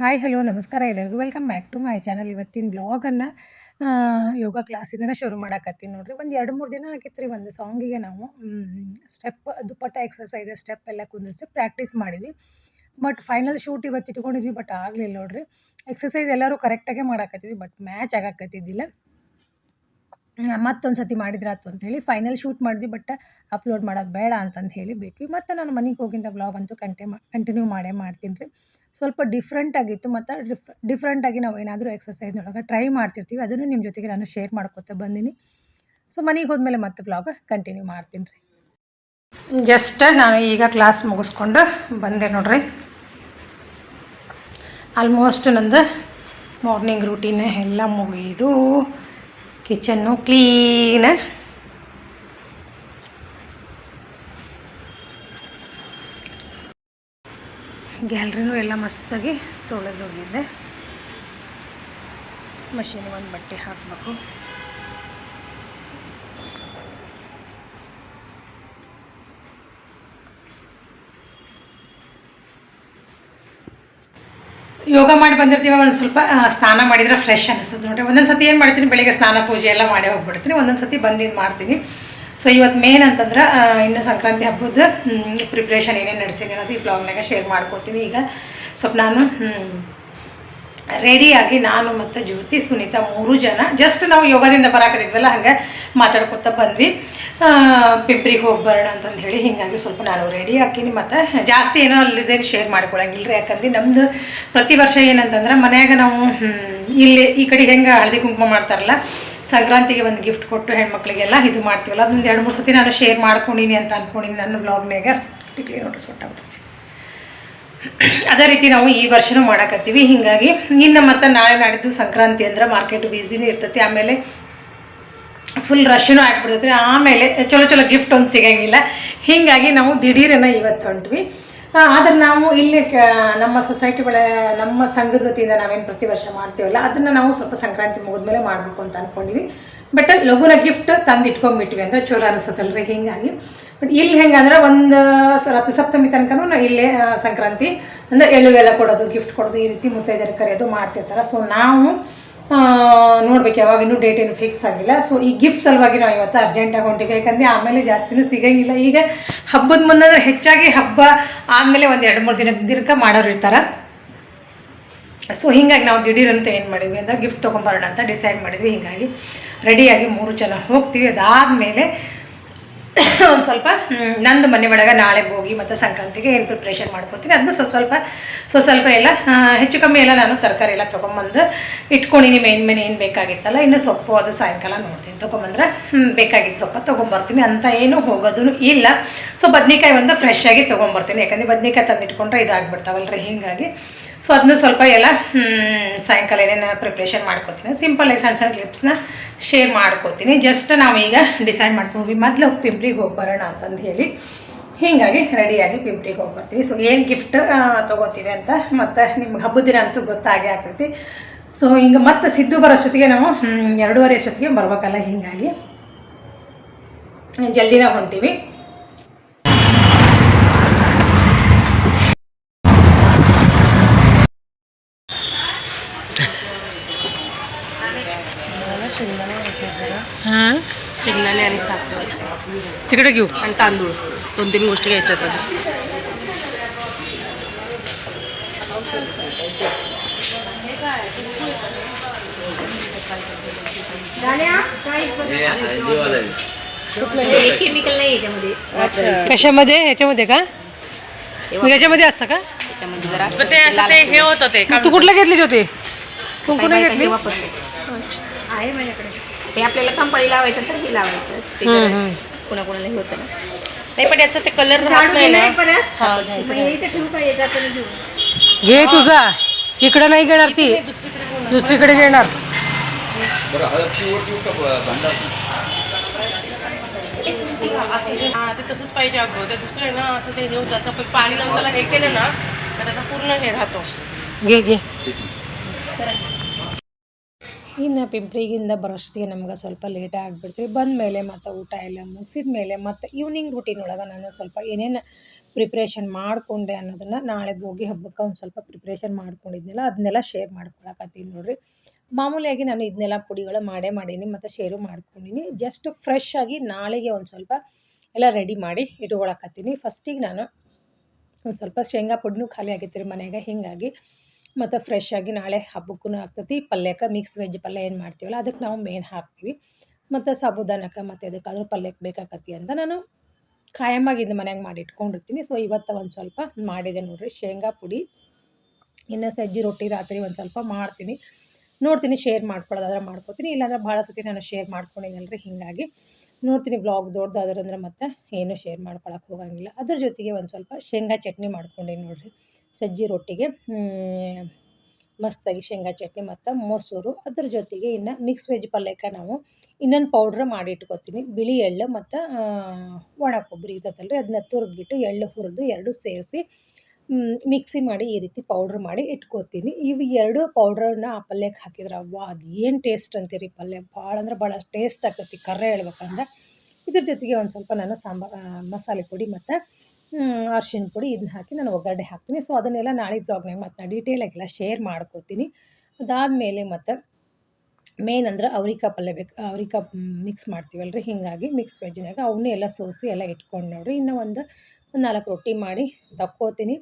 Hi hello ನಮಸ್ಕಾರ ಎಲ್ಲರಿಗೂ. Welcome back to my channel ಇವತ್ತಿನ ಬ್ಲಾಗನ್ನು ಯೋಗ ಕ್ಲಾಸಿಂದ ಶುರು ಮಾಡಕತ್ತೀನಿ ನೋಡಿರಿ. ಒಂದು ಎರಡು ಮೂರು ದಿನ ಆಗಿತ್ತು ರೀ ಒಂದು ಸಾಂಗಿಗೆ ನಾವು ಸ್ಟೆಪ್ ದುಪ್ಪಟ್ಟ ಎಕ್ಸಸೈಸ್ ಸ್ಟೆಪ್ ಎಲ್ಲ ಕುಂದಿರಿಸಿ ಪ್ರಾಕ್ಟೀಸ್ ಮಾಡಿದ್ವಿ. ಬಟ್ ಫೈನಲ್ ಶೂಟ್ ಇವತ್ತು ಇಟ್ಕೊಂಡಿದ್ವಿ ಬಟ್ ಆಗಲಿಲ್ಲ ನೋಡಿರಿ. ಎಕ್ಸಸೈಸ್ ಎಲ್ಲರೂ ಕರೆಕ್ಟಾಗೆ ಮಾಡಾಕತ್ತಿದ್ವಿ ಬಟ್ ಮ್ಯಾಚ್ ಆಗಾಕತ್ತಿದ್ದಿಲ್ಲ. ಮತ್ತೊಂದು ಸತಿ ಮಾಡಿದ್ರಾತು ಅಂತ ಹೇಳಿ ಫೈನಲ್ ಶೂಟ್ ಮಾಡಿದ್ವಿ ಬಟ್ ಅಪ್ಲೋಡ್ ಮಾಡೋದು ಬೇಡ ಅಂತಂದು ಹೇಳಿ ಬಿಟ್ವಿ. ಮತ್ತು ನಾನು ಮನೆಗೆ ಹೋಗಿಂದ ಬ್ಲಾಗ್ ಅಂತೂ ಕಂಟೆ ಕಂಟಿನ್ಯೂ ಮಾಡೇ ಮಾಡ್ತೀನಿ ರೀ. ಸ್ವಲ್ಪ ಡಿಫ್ರೆಂಟ್ ಆಗಿತ್ತು, ಮತ್ತು ಡಿಫ್ ಡಿಫ್ರೆಂಟಾಗಿ ನಾವು ಏನಾದರೂ ಎಕ್ಸಸೈಸ್ನೊಳಗೆ ಟ್ರೈ ಮಾಡ್ತಿರ್ತೀವಿ. ಅದನ್ನು ನಿಮ್ಮ ಜೊತೆಗೆ ನಾನು ಶೇರ್ ಮಾಡ್ಕೊತಾ ಬಂದೀನಿ. ಸೊ ಮನೆಗೆ ಹೋದ್ಮೇಲೆ ಮತ್ತೆ ಬ್ಲಾಗ್ ಕಂಟಿನ್ಯೂ ಮಾಡ್ತೀನಿ ರೀ. ಜಸ್ಟ್ ನಾನು ಈಗ ಕ್ಲಾಸ್ ಮುಗಿಸ್ಕೊಂಡು ಬಂದೆ ನೋಡ್ರಿ. ಆಲ್ಮೋಸ್ಟ್ ನಂದು ಮಾರ್ನಿಂಗ್ ರೂಟೀನ್ ಎಲ್ಲ ಮುಗಿದು ಕಿಚನ್ನು ಕ್ಲೀನ. ಗ್ಯಾಲ್ರಿನೂ ಎಲ್ಲ ಮಸ್ತಾಗಿ ತೊಳೆದೋಗಿದ್ದೆ ಮಷೀನಿಗೆ ಒಂದು ಬಟ್ಟೆ ಹಾಕಬೇಕು. ಯೋಗ ಮಾಡಿ ಬಂದಿರ್ತೀವಿ, ಒಂದು ಸ್ವಲ್ಪ ಸ್ನಾನ ಮಾಡಿದ್ರೆ ಫ್ರೆಶ್ ಅನಿಸ್ತದೆ ನೋಡಿರಿ, ಒಂದೊಂದು ಸತಿ ಏನು ಮಾಡ್ತೀನಿ, ಬೆಳಿಗ್ಗೆ ಸ್ನಾನ ಪೂಜೆ ಎಲ್ಲ ಮಾಡಿ ಹೋಗ್ಬಿಡ್ತೀನಿ. ಒಂದೊಂದು ಸತಿ ಬಂದಿದ್ದು ಮಾಡ್ತೀನಿ. ಸೊ ಇವತ್ತು ಮೇನ್ ಅಂತಂದ್ರೆ ಇನ್ನು ಸಂಕ್ರಾಂತಿ ಹಬ್ಬದ ಪ್ರಿಪ್ರೇಷನ್ ಏನೇನು ನಡೆಸಿದೆ ಅನ್ನೋದು ಈ ಬ್ಲಾಗ್ನಾಗ ಶೇರ್ ಮಾಡ್ಕೊತೀನಿ ಈಗ. ಸ್ವಲ್ಪ ನಾನು ರೆಡಿಯಾಗಿ ನಾನು ಮತ್ತು ಜ್ಯೋತಿ, ಸುನೀತಾ ಮೂರು ಜನ ಜಸ್ಟ್ ನಾವು ಯೋಗದಿಂದ ಬರಾಕತ್ತಿದ್ವಲ್ಲ, ಹಂಗೆ ಮಾತಾಡ್ಕೊತ ಬಂದ್ವಿ. ಪಿಂಪ್ರಿಗೆ ಹೋಗಿ ಬರೋಣ ಅಂತಂದು ಹೇಳಿ ಹೀಗಾಗಿ ಸ್ವಲ್ಪ ನಾನು ರೆಡಿ ಹಾಕಿನಿ ಮತ್ತು ಜಾಸ್ತಿ ಏನೋ ಅಲ್ಲಿದ್ದೇನು ಶೇರ್ ರೀ ಯಾಕಂದ್ರೆ ನಮ್ಮದು ಪ್ರತಿ ವರ್ಷ ಏನಂತಂದ್ರೆ ಮನ್ಯಾಗ ನಾವು ಇಲ್ಲಿ ಈ ಕಡೆ ಹೆಂಗೆ ಹಳದಿ ಕುಂಕುಮ ಮಾಡ್ತಾರಲ್ಲ, ಸಂಕ್ರಾಂತಿಗೆ ಒಂದು ಗಿಫ್ಟ್ ಕೊಟ್ಟು ಹೆಣ್ಮಕ್ಳಿಗೆಲ್ಲ ಇದು ಮಾಡ್ತೀವಲ್ಲ, ಅದೊಂದು ಎರಡು ಮೂರು ಸತಿ ನಾನು ಶೇರ್ ಮಾಡ್ಕೊಂಡಿನಿ ಅಂತ ಅಂದ್ಕೊಂಡಿನಿ ನನ್ನ ಬ್ಲಾಗ್ನಾಗ ನೋಡ್ರಿ ಸೊಟ್ಟಾಗ್ಬಿಡ್ತೀನಿ ಅದೇ ರೀತಿ ನಾವು ಈ ವರ್ಷನೂ ಮಾಡಕತ್ತೀವಿ. ಹೀಗಾಗಿ ಇನ್ನು ಮತ್ತೆ ನಾಳೆ ನಾಡಿದ್ದು ಸಂಕ್ರಾಂತಿ ಅಂದ್ರೆ ಮಾರ್ಕೆಟ್ ಬ್ಯುಸಿನೇ ಇರ್ತೈತಿ. ಆಮೇಲೆ ಫುಲ್ ರಶ್ನೂ ಆಗ್ಬಿಡ್ತೈತಿ ಆಮೇಲೆ ಚಲೋ ಚಲೋ ಗಿಫ್ಟ್ ಒಂದು ಸಿಗಂಗಿಲ್ಲ. ಹೀಗಾಗಿ ನಾವು ದಿಢೀರನ್ನು ಇವತ್ತು ಹೊಂಟ್ವಿ. ಆದರೆ ಆದ್ರೆ ನಾವು ಇಲ್ಲಿ ನಮ್ಮ ಸೊಸೈಟಿ ಒಳ ನಮ್ಮ ಸಂಘದ ವತಿಯಿಂದ ನಾವೇನು ಪ್ರತಿ ವರ್ಷ ಮಾಡ್ತೀವಲ್ಲ, ಅದನ್ನು ನಾವು ಸ್ವಲ್ಪ ಸಂಕ್ರಾಂತಿ ಮುಗಿದ್ಮೇಲೆ ಮಾಡಬೇಕು ಅಂತ ಅಂದ್ಕೊಂಡಿವಿ ಬಟ್ ಲಘುನ ಗಿಫ್ಟ್ ತಂದು ಇಟ್ಕೊಂಡ್ಬಿಟ್ವಿ ಅಂದ್ರೆ ಚಲೋ ಅನಿಸುತ್ತಲ್ರಿ ಹೀಗಾಗಿ. ಬಟ್ ಇಲ್ಲಿ ಹೆಂಗಂದ್ರೆ ಒಂದು ಸ- ರಥಸಪ್ತಮಿ ತನಕನೂ ನಾವು ಇಲ್ಲೇ ಸಂಕ್ರಾಂತಿ ಅಂದರೆ ಎಳುವೆಲ್ಲ ಕೊಡೋದು ಗಿಫ್ಟ್ ಕೊಡೋದು ಈ ರೀತಿ ಮುತ್ತೈದೆಯರು ಕರೆಯೋದು ಮಾಡ್ತಿರ್ತಾರೆ. ಸೊ ನಾವು ನೋಡ್ಬೇಕು ಯಾವಾಗ ಇನ್ನೂ ಡೇಟ್ ಏನು ಫಿಕ್ಸ್ ಆಗಿಲ್ಲ. ಸೊ ಈ ಗಿಫ್ಟ್ ಸಲುವಾಗಿ ನಾವು ಇವತ್ತು ಅರ್ಜೆಂಟಾಗಿ ಹೊಂಟಿವಿ. ಯಾಕಂದರೆ ಆಮೇಲೆ ಜಾಸ್ತಿನೂ ಸಿಗಂಗಿಲ್ಲ. ಈಗ ಹಬ್ಬದ ಮುನ್ನ ಹೆಚ್ಚಾಗಿ ಹಬ್ಬ ಆಮೇಲೆ ಒಂದು ಎರಡು ಮೂರು ದಿನ ದಿನಕ್ಕೆ ಮಾಡೋರು ಇರ್ತಾರೆ. ಸೊ ಹಿಂಗಾಗಿ ನಾವು ದಿಢೀರಂತ ಏನು ಮಾಡಿದ್ವಿ ಅಂದರೆ ಗಿಫ್ಟ್ ತೊಗೊಂಬರೋಣ ಅಂತ ಡಿಸೈಡ್ ಮಾಡಿದ್ವಿ. ಹೀಗಾಗಿ ರೆಡಿಯಾಗಿ ಮೂರು ಜನ ಹೋಗ್ತೀವಿ. ಅದಾದಮೇಲೆ ಒಂದು ಸ್ವಲ್ಪ ನಂದು ಮನೆ ಒಳಗೆ ನಾಳೆ ಹೋಗಿ ಮತ್ತು ಸಂಕ್ರಾಂತಿಗೆ ಏನು ಪ್ರಿಪ್ರೇಷನ್ ಮಾಡ್ಕೊತೀನಿ ಅದನ್ನ ಸ್ವಲ್ಪ ಸ್ವಲ್ಪ ಸೊ ಸ್ವಲ್ಪ ಎಲ್ಲ ಹೆಚ್ಚು ಕಮ್ಮಿ ಎಲ್ಲ ನಾನು ತರಕಾರಿ ಎಲ್ಲ ತೊಗೊಂಬಂದು ಇಟ್ಕೊಂಡಿನಿ. ಮೇನ್ ಮೇನ್ ಏನು ಬೇಕಾಗಿತ್ತಲ್ಲ, ಇನ್ನು ಸೊಪ್ಪು ಅದು ಸಾಯಂಕಾಲ ನೋಡ್ತೀನಿ. ತೊಗೊಂಬಂದ್ರೆ ಬೇಕಾಗಿದ್ದು ಸೊಪ್ಪ ತೊಗೊಂಬರ್ತೀನಿ. ಅಂತ ಏನು ಹೋಗೋದೂ ಇಲ್ಲ. ಸೊ ಬದ್ನಿಕಾಯಿ ಒಂದು ಫ್ರೆಶ್ ಆಗಿ ತೊಗೊಂಬರ್ತೀನಿ. ಯಾಕಂದರೆ ಬದ್ನಿಕಾಯಿ ತಂದಿಟ್ಕೊಂಡ್ರೆ ಇದಾಗ್ಬಿಡ್ತಾವಲ್ರಿ. ಹೀಗಾಗಿ ಸೊ ಅದನ್ನ ಸ್ವಲ್ಪ ಎಲ್ಲ ಸಾಯಂಕಾಲ ಏನೇನು ಪ್ರಿಪ್ರೇಷನ್ ಸಿಂಪಲ್ ಸಿಂಪಲಾಗಿ ಸಣ್ಣ ಸಣ್ಣ ಕ್ಲಿಪ್ಸ್ನ ಶೇರ್ ಮಾಡ್ಕೋತೀನಿ ಜಸ್ಟ್ ನಾವೀಗ ಡಿಸೈಡ್ ಮಾಡ್ಕೊಂಡ್ವಿ, ಮೊದಲು ಪಿಂಪ್ರಿಗೆ ಹೋಗಿ ಬರೋಣ ಅಂತಂದು ಹೇಳಿ. ಹೀಗಾಗಿ ರೆಡಿಯಾಗಿ ಪಿಂಪ್ರಿಗೆ ಹೋಗಿ ಬರ್ತೀವಿ. ಸೊ ಏನು ಗಿಫ್ಟ್ ತೊಗೋತೀವಿ ಅಂತ ಮತ್ತು ನಿಮ್ಗೆ ಹಬ್ಬದ ದಿನ ಅಂತೂ ಗೊತ್ತಾಗೇ ಆಗ್ತೈತಿ. ಸೊ ಹಿಂಗೆ ಮತ್ತೆ ಸಿದ್ದು ಬರೋಷ್ಟೊತ್ತಿಗೆ ನಾವು ಎರಡೂವರೆ ಅಷ್ಟೊತ್ತಿಗೆ ಬರ್ಬೇಕಲ್ಲ ಹೀಗಾಗಿ. ಜಲ್ದಿನ ಹೊಂಟೀವಿ. हां? शेंगदाणे आणि साखर तिकडे घेऊ. आणि तांदूळ. दोन तीन गोष्टी घ्यायच्या आहेत केमिकल नाही याच्यामध्ये. कशामध्ये? ह्याच्यामध्ये का? ह्याच्यामध्ये असतं का? जरा ते असं ते हे होतं ते मग तू कुठलं घेतली होती? कुंकू नाही घेतली? आहे माझ्याकडे. हे आपल्याला कंपनी लावायचं तर हे लावायचं. ते जरा कोणाकोणाला हे होतं ना. नाही पण याचं ते कलर राहत नाही ना. परत. मग हे इथे ठेवू का? जाताना घेऊ घे तुझा. इकडं नाही घेणार ती. दुसरीकडे घेणार. हा ते तसंच पाहिजे अगं. ते दुसरं आहे ना असं ते हे होतं असं पण पाणी लावून त्याला हे केलं ना तर त्याचा पूर्ण हे राहतो. ಗೆ ಗೆ ಇನ್ನು ಪಿಂಪ್ರಿಗಿಂದ ಬರೋಷ್ಟೊತ್ತಿಗೆ ನಮ್ಗೆ ಸ್ವಲ್ಪ ಲೇಟ್ ಆಗಿಬಿಡ್ತೀವಿ ಬಂದ ಮೇಲೆ ಮತ್ತು ಊಟ ಎಲ್ಲ ಮುಗಿಸಿದ ಮೇಲೆ ಮತ್ತು ಈವ್ನಿಂಗ್ ರೂಟೀನ್ ಒಳಗೆ ನಾನು ಸ್ವಲ್ಪ ಏನೇನು ಪ್ರಿಪ್ರೇಷನ್ ಮಾಡಿಕೊಂಡೆ ಅನ್ನೋದನ್ನು ನಾಳೆ ಭೋಗಿ ಹಬ್ಬಕ್ಕೆ ಒಂದು ಸ್ವಲ್ಪ ಪ್ರಿಪ್ರೇಷನ್ ಮಾಡ್ಕೊಂಡಿದ್ನಲ್ಲ, ಅದನ್ನೆಲ್ಲ ಶೇರ್ ಮಾಡ್ಕೊಳಕತ್ತೀನಿ ನೋಡಿರಿ. ಮಾಮೂಲಿಯಾಗಿ ನಾನು ಇದನ್ನೆಲ್ಲ ಪುಡಿಗಳು ಮಾಡೇ ಮಾಡೀನಿ, ಮತ್ತು ಶೇರು ಮಾಡ್ಕೊಂಡಿನಿ. ಜಸ್ಟ್ ಫ್ರೆಶ್ ಆಗಿ ನಾಳೆಗೆ ಒಂದು ಸ್ವಲ್ಪ ಎಲ್ಲ ರೆಡಿ ಮಾಡಿ ಇಟ್ಕೊಳಕತ್ತೀನಿ. ಫಸ್ಟಿಗೆ ನಾನು ಒಂದು ಸ್ವಲ್ಪ ಶೇಂಗಾ ಪುಡಿನೂ ಖಾಲಿ ಆಗೈತೆ ರೀ ಮನೆಯಾಗ, ಹೀಗಾಗಿ ಮತ್ತು ಫ್ರೆಶ್ ಆಗಿ ನಾಳೆ ಹಬ್ಬಕ್ಕೂ ಆಗ್ತೈತಿ. ಪಲ್ಯಕ್ಕೆ ಮಿಕ್ಸ್ ವೆಜ್ ಪಲ್ಯ ಏನು ಮಾಡ್ತೀವಲ್ಲ, ಅದಕ್ಕೆ ನಾವು ಮೇನ್ ಹಾಕ್ತೀವಿ. ಮತ್ತು ಸಾಬುದಾನಕ್ಕೆ ಮತ್ತು ಅದಕ್ಕಾದ್ರೂ ಪಲ್ಯಕ್ಕೆ ಬೇಕಾಕತಿ ಅಂತ ನಾನು ಖಾಯಮಾಗಿ ಇದು ಮನ್ಯಾಗ ಮಾಡಿ ಇಟ್ಕೊಂಡಿರ್ತೀನಿ. ಸೊ ಇವತ್ತು ಒಂದು ಸ್ವಲ್ಪ ಮಾಡಿದೆ ನೋಡಿರಿ. ಶೇಂಗಾ ಪುಡಿ, ಇನ್ನು ಸಜ್ಜಿ ರೊಟ್ಟಿ ರಾತ್ರಿ ಒಂದು ಸ್ವಲ್ಪ ಮಾಡ್ತೀನಿ. ನೋಡ್ತೀನಿ ಶೇರ್ ಮಾಡ್ಕೊಳ್ಳೋದಾದ್ರೆ ಮಾಡ್ಕೊತೀನಿ. ಇಲ್ಲಾಂದ್ರೆ ಭಾಳ ಸತಿ ನಾನು ಶೇರ್ ಮಾಡ್ಕೊಂಡಿದ್ದಲ್ಲ ರೀ ಹೀಗಾಗಿ. ನೋಡ್ತೀನಿ ಬ್ಲಾಗ್ ದೊಡ್ಡದಾದ್ರಂದ್ರೆ ಮತ್ತೆ ಏನು ಶೇರ್ ಮಾಡ್ಕೊಳಕ್ಕೆ ಹೋಗಂಗಿಲ್ಲ. ಅದ್ರ ಜೊತೆಗೆ ಒಂದು ಸ್ವಲ್ಪ ಶೇಂಗಾ ಚಟ್ನಿ ಮಾಡ್ಕೊಂಡೀನಿ ನೋಡಿರಿ. ಸಜ್ಜಿ ರೊಟ್ಟಿಗೆ ಮಸ್ತಾಗಿ ಶೇಂಗಾ ಚಟ್ನಿ ಮತ್ತು ಮೊಸರು. ಅದ್ರ ಜೊತೆಗೆ ಇನ್ನು ಮಿಕ್ಸ್ ವೆಜ್ ಪಲ್ಯಕ್ಕೆ ನಾವು ಇನ್ನೊಂದು ಪೌಡ್ರ್ ಮಾಡಿ ಇಟ್ಕೊತೀನಿ ಬಿಳಿ ಎಳ್ಳು ಮತ್ತು ಒಣ ಕೊಬ್ಬರಿ ಇರ್ತೈತಲ್ಲ ರೀ ಅದನ್ನ ತುರಿದ್ಬಿಟ್ಟು ಎಳ್ಳು ಹುರಿದು ಎರಡು ಸೇರಿಸಿ ಮಿಕ್ಸಿ ಮಾಡಿ ಈ ರೀತಿ ಪೌಡ್ರ್ ಮಾಡಿ ಇಟ್ಕೋತೀನಿ. ಇವು ಎರಡು ಪೌಡ್ರನ್ನ ಆ ಪಲ್ಯಕ್ಕೆ ಹಾಕಿದ್ರೆ ಅವ್ವ ಅದು ಏನು ಟೇಸ್ಟ್ ಅಂತೀರಿ ಪಲ್ಯ? ಭಾಳ ಅಂದ್ರೆ ಭಾಳ ಟೇಸ್ಟ್ ಆಗ್ತೈತಿ ಕರ್ರೆ ಹೇಳ್ಬೇಕಂದ್ರೆ. ಇದ್ರ ಜೊತೆಗೆ ಒಂದು ಸ್ವಲ್ಪ ನಾನು ಸಾಂಬಾರು ಮಸಾಲೆ ಪುಡಿ ಮತ್ತು ಅರ್ಶಿಣ ಪುಡಿ ಇದನ್ನ ಹಾಕಿ ನಾನು ಒಗ್ಗರಣೆ ಹಾಕ್ತೀನಿ. ಸೊ ಅದನ್ನೆಲ್ಲ ನಾಳೆ ಬ್ಲಾಗ್ನಾಗ ಮತ್ತು ನಾನು ಡೀಟೇಲಾಗೆಲ್ಲ ಶೇರ್ ಮಾಡ್ಕೋತೀನಿ. ಅದಾದಮೇಲೆ ಮತ್ತು ಮೇನ್ ಅಂದ್ರೆ ಅವ್ರಿಕಾ ಪಲ್ಯ ಬೇಕು, ಅವ್ರಿಕಾ ಮಿಕ್ಸ್ ಮಾಡ್ತೀವಲ್ಲ ರೀ ಹೀಗಾಗಿ ಮಿಕ್ಸ್ ವೆಜ್ನಾಗ ಅವನ್ನೆಲ್ಲ ಸೋಸಿ ಎಲ್ಲ ಇಟ್ಕೊಂಡು ನೋಡಿರಿ. ಇನ್ನೂ ಒಂದು ಒಂದು ನಾಲ್ಕು ರೊಟ್ಟಿ ಮಾಡಿ ತಕ್ಕೋತೀನಿ.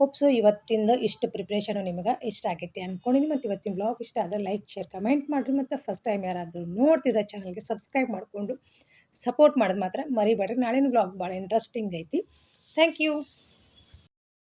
ಹೋಪ್ಸು ಇವತ್ತಿಂದ ಇಷ್ಟು ಪ್ರಿಪ್ರೇಷನು ನಿಮಗೆ ಇಷ್ಟ ಆಗೈತಿ ಅಂದ್ಕೊಂಡಿನಿ ಮತ್ತು ಇವತ್ತಿನ ಬ್ಲಾಗ್ ಇಷ್ಟ ಆದರೆ ಲೈಕ್ ಶೇರ್ ಕಮೆಂಟ್ ಮಾಡಿರಿ. ಮತ್ತು ಫಸ್ಟ್ ಟೈಮ್ ಯಾರಾದರೂ ನೋಡ್ತಿದ್ರೆ ಚಾನಲ್ಗೆ ಸಬ್ಸ್ಕ್ರೈಬ್ ಮಾಡಿಕೊಂಡು ಸಪೋರ್ಟ್ ಮಾಡೋದು ಮಾತ್ರ ಮರಿಬೇಡ್ರಿ. ನಾಳಿನ ಬ್ಲಾಗ್ ಭಾಳ ಇಂಟ್ರೆಸ್ಟಿಂಗ್ ಐತಿ. Thank you